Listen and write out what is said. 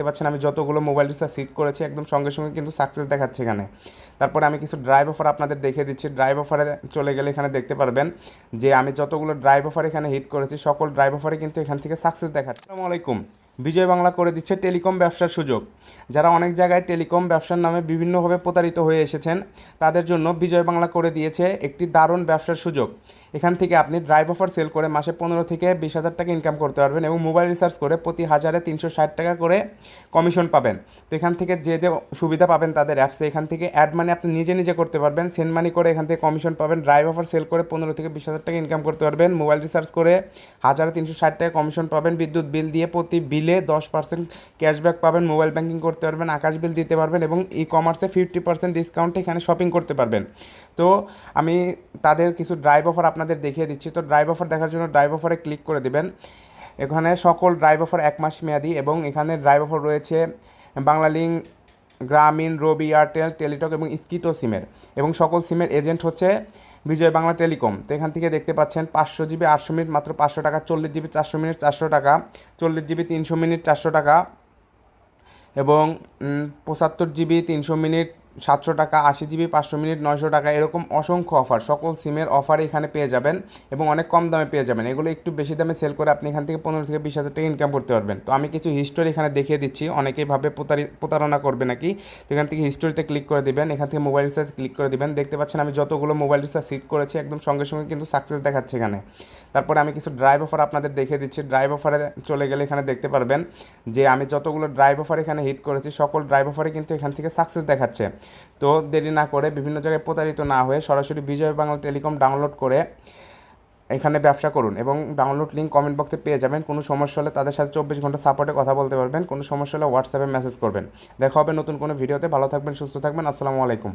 দেখতে পাচ্ছেন, আমি যতগুলো মোবাইল রিচার্জ সিট করেছি, একদম সঙ্গে সঙ্গে কিন্তু সাকসেস দেখাচ্ছে এখানে। তারপরে আমি কিছু ড্রাইভ অফার আপনাদের দেখে দিচ্ছি। ড্রাইভ অফারে চলে গেলে এখানে দেখতে পারবেন যে, আমি যতগুলো ড্রাইভ অফার এখানে হিট করেছি, সকল ড্রাইভ অফারে কিন্তু এখান থেকে সাকসেস দেখাচ্ছে। আসসালামু আলাইকুম। বিজয় বাংলা করে দিচ্ছে টেলিকম ব্যবসার সুযোগ। যারা অনেক জায়গায় টেলিকম ব্যবসার নামে বিভিন্নভাবে প্রতারিত হয়ে এসেছেন, তাদের জন্য বিজয় বাংলা করে দিয়েছে একটি দারুণ ব্যবসার সুযোগ। এখান থেকে আপনি ড্রাইভ অফার সেল করে মাসে পনেরো থেকে বিশ হাজার টাকা ইনকাম করতে পারবেন এবং মোবাইল রিচার্জ করে প্রতি হাজারে তিনশো ষাট টাকা করে কমিশন পাবেন। তো এখান থেকে যে যে সুবিধা পাবেন তাদের অ্যাপসে এখান থেকে অ্যাড মানি আপনি নিজে নিজে করতে পারবেন। সেন্ড মানি করে এখান থেকে কমিশন পাবেন। ড্রাইভ অফার সেল করে পনেরো থেকে বিশ হাজার টাকা ইনকাম করতে পারবেন। মোবাইল রিচার্জ করে হাজারে তিনশো ষাট টাকা কমিশন পাবেন। বিদ্যুৎ বিল দিয়ে প্রতি বিলে দশ পার্সেন্ট ক্যাশব্যাক পাবেন মোবাইল ব্যাঙ্কিং করতে পারবেন, আকাশ বিল দিতে পারবেন এবং ই কমার্সে ফিফটি পার্সেন্ট ডিসকাউন্টে এখানে শপিং করতে পারবেন। তো আমি তাদের কিছু ড্রাইভ অফার আপনাদের দেখিয়ে দিচ্ছি। তো ড্রাইভ অফার দেখার জন্য ড্রাইভ অফারে ক্লিক করে দেবেন। এখানে সকল ড্রাইভ অফার এক মাস মেয়াদি এবং এখানে ড্রাইভ অফার রয়েছে বাংলালিঙ্ক গ্রামীণ, রবি, এয়ারটেল, টেলিটক এবং স্কিটো সিমের। এবং সকল সিমের এজেন্ট হচ্ছে বিজয় বাংলা টেলিকম। তো এখান থেকে দেখতে পাচ্ছেন পাঁচশো জিবি, আটশো মিনিট, মাত্র পাঁচশো টাকা, চল্লিশ জিবি, চারশো মিনিট, চারশো টাকা, চল্লিশ জিবি, তিনশো মিনিট, চারশো টাকা এবং পঁচাত্তর জিবি, তিনশো মিনিট সাতশো টাকা, আশি জিবি, পাঁচশো মিনিট, নয়শো টাকা, এরকম অসংখ্য অফার সকল সিমের অফার এখানে পেয়ে যাবেন এবং অনেক কম দামে পেয়ে যাবেন। এগুলো একটু বেশি দামে সেল করে আপনি এখান থেকে পনেরো থেকে বিশ হাজার টাকা ইনকাম করতে পারবেন। তো আমি কিছু হিস্টোরি এখানে দেখিয়ে দিচ্ছি। অনেকেই ভাবে প্রতারি প্রতারণা করবে নাকি? তো এখান থেকে হিস্টোরিতে ক্লিক করে দিবেন। এখান থেকে মোবাইল রিচার্জ ক্লিক করে দিবেন। দেখতে পাচ্ছেন আমি যতগুলো মোবাইল রিচার্জ সিট করেছি, একদম সঙ্গে সঙ্গে কিন্তু সাকসেস দেখাচ্ছে এখানে। তারপরে আমি কিছু ড্রাইভ অফার আপনাদের দেখে দিচ্ছি। ড্রাইভ অফারে চলে গেলে এখানে দেখতে পারবেন যে আমি যতগুলো ড্রাইভ অফার এখানে হিট করেছি, সকল ড্রাইভ অফারে কিন্তু এখান থেকে সাকসেস দেখাচ্ছে। তো দেরি না করে বিভিন্ন জায়গায় প্রতারিত না হয়ে সরাসরি বিজয় বাংলা টেলিকম ডাউনলোড করে এখানে ব্যবসা করুন এবং ডাউনলোড লিঙ্ক কমেন্ট বক্সে পেয়ে যাবেন। কোনো সমস্যা হলে তাদের সাথে চব্বিশ ঘণ্টা সাপোর্টে কথা বলতে পারবেন। কোনো সমস্যা হলে হোয়াটসঅ্যাপে মেসেজ করবেন। দেখা হবে নতুন কোনো ভিডিওতে ভালো থাকবেন, সুস্থ থাকবেন। আসসালামু আলাইকুম।